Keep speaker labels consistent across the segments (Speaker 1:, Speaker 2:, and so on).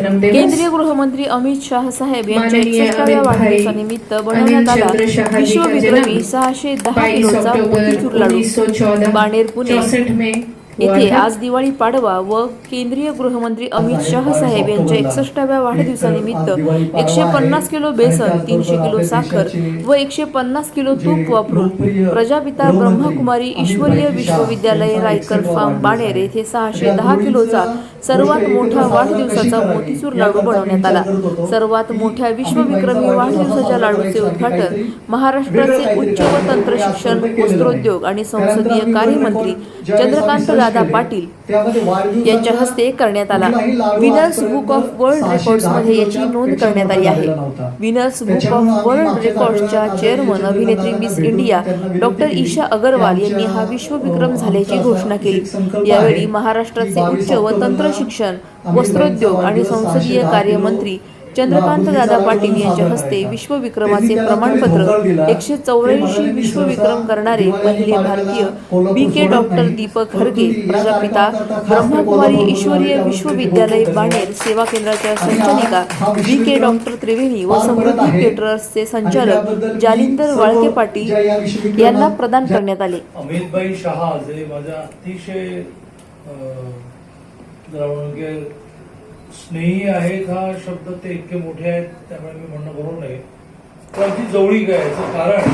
Speaker 1: जन्मदिवस
Speaker 2: केंद्रीय गृहमंत्री अमित शाह साहेब यांच्या एकसष्टाव्या वाढदिवसानिमित्त बनवण्यात आला. विश्वविक्रमी
Speaker 1: जन्म.
Speaker 2: सहाशे दहा
Speaker 1: 22
Speaker 2: किलोचा मोतीचूर लाडू. बाणेर पुणे. येथे। आज दिवाळी पाडवा व केंद्रीय गृहमंत्री अमित शाह साहेब यांच्या एकसष्टाव्या वाढदिवसानिमित्त एकशे पन्नास किलो बेसन तीनशे किलो साखर व एकशे पन्नास किलो तूप वापरून प्रजापिता ब्रह्मकुमारी ईश्वरीय विश्वविद्यालय रायकर फार्म बाणेर येथे सहाशे दहा किलोचा सर्वात मोठा वाढदिवसाचा मोतीचूर लाडू बनवण्यात आला. सर्वात मोठ्या विश्वविक्रमी वाढदिवसाच्या लाडूचे उद्घाटन महाराष्ट्राचे उच्च व तंत्र शिक्षण वस्त्रोद्योग आणि संसदीय कार्यमंत्री चंद्रकांत दादा पाटील यांच्या हस्ते करण्यात आला. विनर्स बुक ऑफ वर्ल्ड रेकॉर्ड्समध्ये याची नोंद करण्यात आली आहे. विनर्स बुक ऑफ वर्ल्ड रेकॉर्ड्सच्या चेअरमन अभिनेत्री Miss India doctor Isha Agarwal यांनी हा विश्वविक्रम झाल्याची घोषणा केली. यावेळी महाराष्ट्राचे उच्च व तंत्र शिक्षण वस्त्रोद्योग आणि संसदीय कार्यमंत्री चंद्रकांत दादा पाटील यांच्या हस्ते विश्वविक्रमाचे प्रमाणपत्र एकशे चौऱ्याऐंशी विश्वविक्रम करणारे पहिले भारतीय B K doctor Deepak Harge Prajapita Brahmakumari Ishwariya Vishwavidyalaya Baner सेवा केंद्राच्या संचालिका बी के डॉक्टर त्रिवेणी व समृद्धी केटरर्सचे संचालक जालिंदर वाळके पाटील यांना प्रदान करण्यात आले.
Speaker 3: अमितभाई शहा जे माझ्या अतिशय स्नेही आहेत हा शब्द ते इतके मोठे आहेत त्यामुळे मी म्हणणं बरोबर नाही पण अगदी जवळीक आहे याचं कारण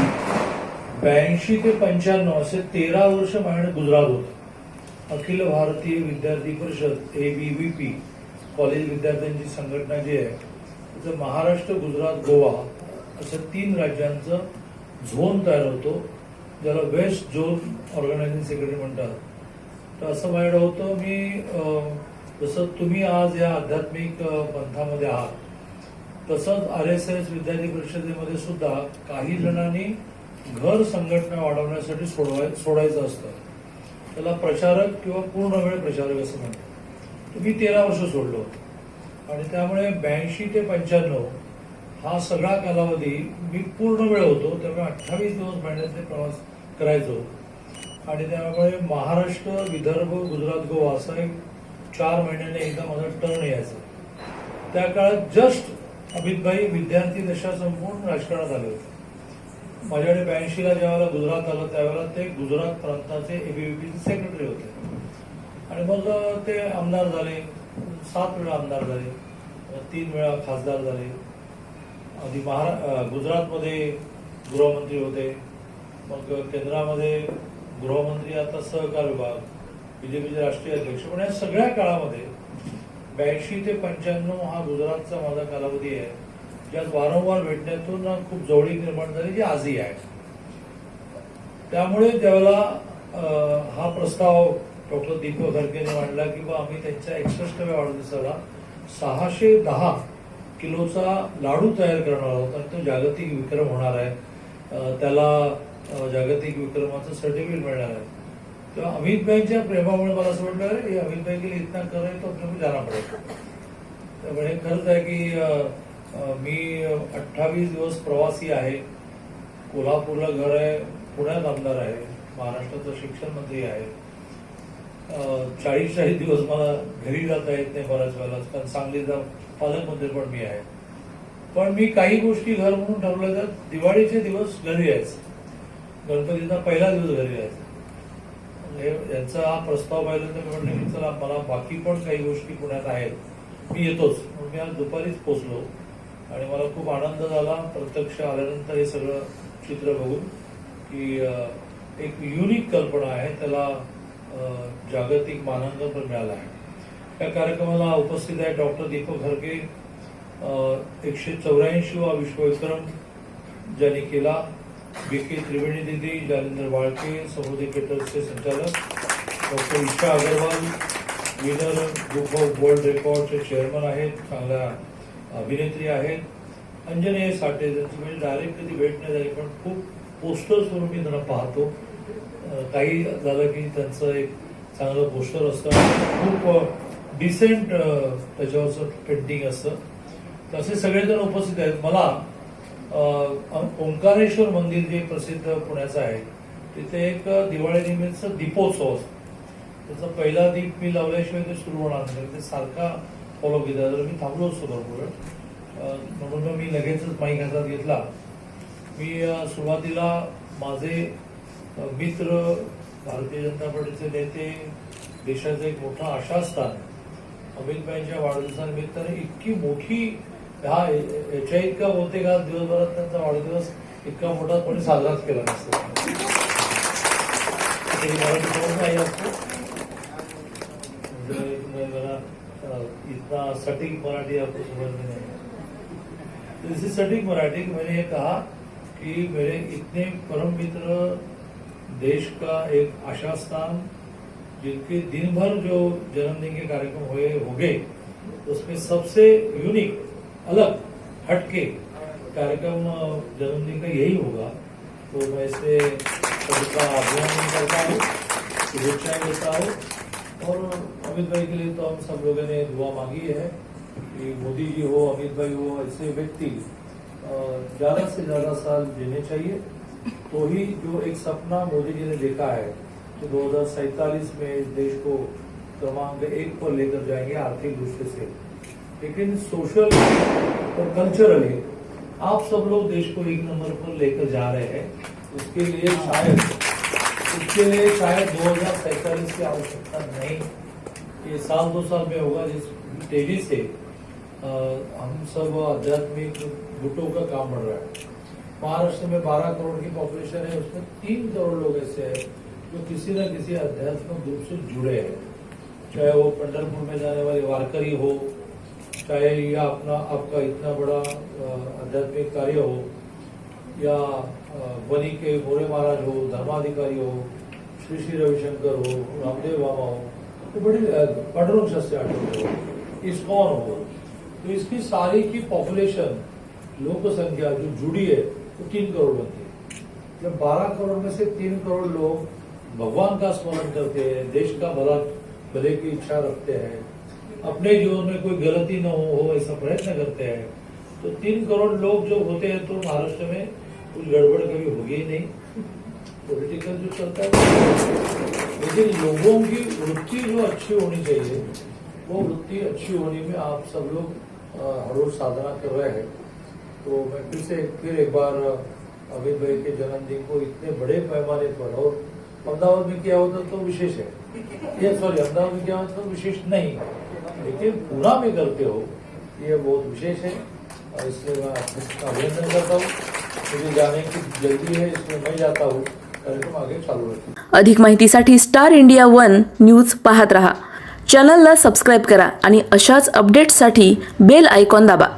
Speaker 3: ब्याऐंशी ते पंच्याण्णव असे तेरा वर्ष माझ्याकडे गुजरात होतं. Akhil Bharatiya Vidyarthi Parishad A B V P college विद्यार्थ्यांची संघटना जी आहे त्याचं महाराष्ट्र गुजरात गोवा असं तीन राज्यांचं झोन तयार होतो ज्याला वेस्ट झोन ऑर्गनायझिंग सेक्रेटरी म्हणतात. तर असं माझ्याकडे होतं मी अं, जसं तुम्ही आज या आध्यात्मिक पंथामध्ये आहात तसंच आर एस एस विद्यार्थी परिषदेमध्ये सुद्धा काही जणांनी घर संघटना वाढवण्यासाठी सोडवाय सोडायचं असतं. त्याला प्रचारक किंवा पूर्ण वेळ प्रचारक असं म्हणतात. तुम्ही मी तेरा वर्ष सोडलो आणि त्यामुळे ब्याऐंशी ते पंच्याण्णव हा सगळा कालावधी मी पूर्ण वेळ होतो त्यामुळे अठ्ठावीस दिवस महिन्यातले प्रवास करायचो. आणि त्यामुळे महाराष्ट्र विदर्भ गुजरात गोवा असा एक चार महिन्याने एकदा माझा टर्न यायचा. त्या काळात जस्ट अमितभाई विद्यार्थी दशा संपूर्ण राजकारणात आले होते. माझ्याकडे ब्याऐंशीला ज्यावेळेला गुजरात आलं त्यावेळेला ते गुजरात प्रांताचे एबीव्हीपीचे सेक्रेटरी होते. आणि मग ते आमदार झाले सात वेळा आमदार झाले तीन वेळा खासदार झाले. आधी महारा गुजरातमध्ये गृहमंत्री होते मग केंद्रामध्ये गृहमंत्री आता सहकार विभाग. बीजेपीचे राष्ट्रीय अध्यक्ष. पण या सगळ्या काळामध्ये ब्याऐंशी ते पंच्याण्णव हा गुजरातचा माझा कालावधी आहे ज्यात वारंवार भेटण्यातून खूप जवळीक निर्माण झाली जी आजही आहे. त्यामुळे त्यावेळेला हा प्रस्ताव डॉक्टर दीपक हरकेने मांडला की बा आम्ही त्यांच्या एकसष्टव्या वाढदिवसाला सहाशे दहा किलोचा लाडू तयार करणार आहोत आणि तो जागतिक विक्रम होणार आहे. त्याला जागतिक विक्रमाचं सर्टिफिकेट मिळणार आहे. तेव्हा अमित भाईच्या प्रेमामुळे मला असं वाटलं अरे, हे अमित भाई के लिए इतना कर रहे तो अपने को जाना त्यामुळे हे खरंच आहे की मी अठ्ठावीस दिवस प्रवासी आहे. कोल्हापूरला घर आहे पुण्यात आमदार आहे महाराष्ट्राचं शिक्षण मंत्री आहे. चाळीस चाळीस दिवस मला घरी जाता येत नाही बऱ्याच वेळेला कारण सांगलीचा पालकमंत्री पण मी आहे. पण मी काही गोष्टी घर म्हणून ठरवल्या तर दिवाळीचे दिवस घरी यायचं. गणपतीचा पहिला दिवस घरी यायचा. यांचा हा प्रस्ताव पाहिल्यानंतर तर म्हटलं की चला मला बाकी पण काही गोष्टी पुण्यात आहेत. मी येतोच. म्हणून मी आज दुपारीच पोचलो आणि मला खूप आनंद झाला. प्रत्यक्ष आल्यानंतर हे सगळं चित्र बघून की एक युनिक कल्पना आहे. त्याला जागतिक मानांकन पण मिळालं आहे. या कार्यक्रमाला उपस्थित आहे डॉक्टर दीपक हरके एकशे चौऱ्याऐंशी वा विश्वविक्रम ज्यांनी केला. बी के त्रिवेणी दिदी जालिंदर वाळके समृद्धी केटर्सचे संचालक doctor Isha Agarwal winner book of world रेकॉर्डचे chairman आहेत चांगल्या अभिनेत्री आहेत. अंजनेय साठे त्यांची म्हणजे डायरेक्ट कधी भेट नाही झाली पण खूप पोस्टर्सवरून मी त्यांना पाहतो. काही झालं की त्यांचं एक चांगलं पोस्टर असतं. खूप डिसेंट त्याच्यावरचं पेंटिंग असतं. तसे सगळेजण उपस्थित आहेत. मला ओंकारेश्वर मंदिर जे प्रसिद्ध पुण्याचं आहे तिथे एक दिवाळी निमित्त दीपोत्सव असतो. त्याचा पहिला दीप मी लावल्याशिवाय ते सुरू होणार नाही. ते सारखा फॉलो केला तर मी थांबलो असतो भरपूर. म्हणून मी लगेचच माईक हातात घेतला. मी सुरुवातीला माझे मित्र भारतीय जनता पार्टीचे नेते देशाचं एक मोठं आशास्थान अमितभाईंच्या वाढदिवसानिमित्ताने इतकी मोठी हा इतका बहुतेक आज दिवसभरात त्यांचा वाढदिवस इतका मोठा कोणी साजराच केला नसतो. इतना सटीक मराठी आपको समझ में नहीं दिस सटीक मराठी. मैंने ये कहा कि मेरे इतने परम मित्र देश का एक आशा स्थान जिनके दिन भर जो जन्मदिन के कार्यक्रम हुए, हो गए, उसमें सबसे यूनिक अलग, हटके। कार्यक्रम जन्मदिन का यही होगा। तो मैं इससे सबका अभिनंदन करता हूँ शुभेच्छाएँ देता हूँ। और अमित भाई के लिए तो हम सब लोगों ने दुआ मांगी है कि मोदी जी हो, अमित भाई हो, ऐसे व्यक्ति ज़्यादा से ज़्यादा साल जीने चाहिए। तो ही जो एक सपना मोदी जी ने देखा है कि दो में इस देश को क्रमांक एक पर लेकर जाएँगे आर्थिक दृष्टि से। लेकिन सोशल और कल्चरली आप सब लोग देश को एक नंबर पर लेकर जा रहे हैं। उसके लिए शायद उसके लिए शायद दो हज़ार सैतालीस की आवश्यकता नहीं। ये साल दो साल में होगा जिस तेज़ी से अ, हम सब आध्यात्मिक गुटों का काम बढ़ रहा है। महाराष्ट्र में 12 करोड़ की पॉपुलेशन है उसमें तीन करोड़ लोग ऐसे हैं जो किसी न किसी आध्यात्मिक रूप से जुड़े हैं। चाहे वो पंडरपुर में जाने वाले वारकरी हो चाहे या अपना, आपका इतना बड़ा आध्यात्मिक कार्य हो, या बनी के मोरे महाराज हो, धर्माधिकारी हो, श्री श्री रविशंकर हो, रामदेव बाबा हो तो बड़ी शास्त्री आठवले हो हो? तो इसकी सारी की पॉपुलेशन लोक संख्या जो जुड़ी है, वो तीन करोड़ बनती है। जब बारह करोड़ में से तीन करोड़ लोग भगवान का स्मरण करते हैं, देश का भला, भले की इच्छा रखते हैं अपने जीवन में कोई गलती न हो, हो ऐसा प्रयत्न करते हैं। तो तीन करोड़ लोग जो होते हैं तो महाराष्ट्र में कुछ गड़बड़ कभी होगी ही नहीं। पॉलिटिकल जो चलता है लेकिन लोगों की वृत्ति जो अच्छी होनी चाहिए वो वृत्ति अच्छी होने में आप सब लोग हर रोज साधना कर रहे हैं। तो मैं फिर से फिर एक बार अमित भाई के जन्मदिन को इतने बड़े पैमाने पर और अहमदाबाद में किया होता तो विशेष है। ये सॉरी अहमदाबाद में किया होता तो विशेष नहीं। लेकिन पूरा भी करते हो ये बहुत विशेष है और इसलिए मैं आपका अभिनंदन करता हूँ। मुझे जाने की जल्दी है इसलिए मैं जाता हूँ। कार्यक्रम आगे चालू रखें।
Speaker 2: अधिक माहितीसाठी स्टार इंडिया वन न्यूज पाहत रहा. चॅनलला सबस्क्राईब करा आणि अशाच अपडेट्ससाठी बेल आयकॉन दाबा.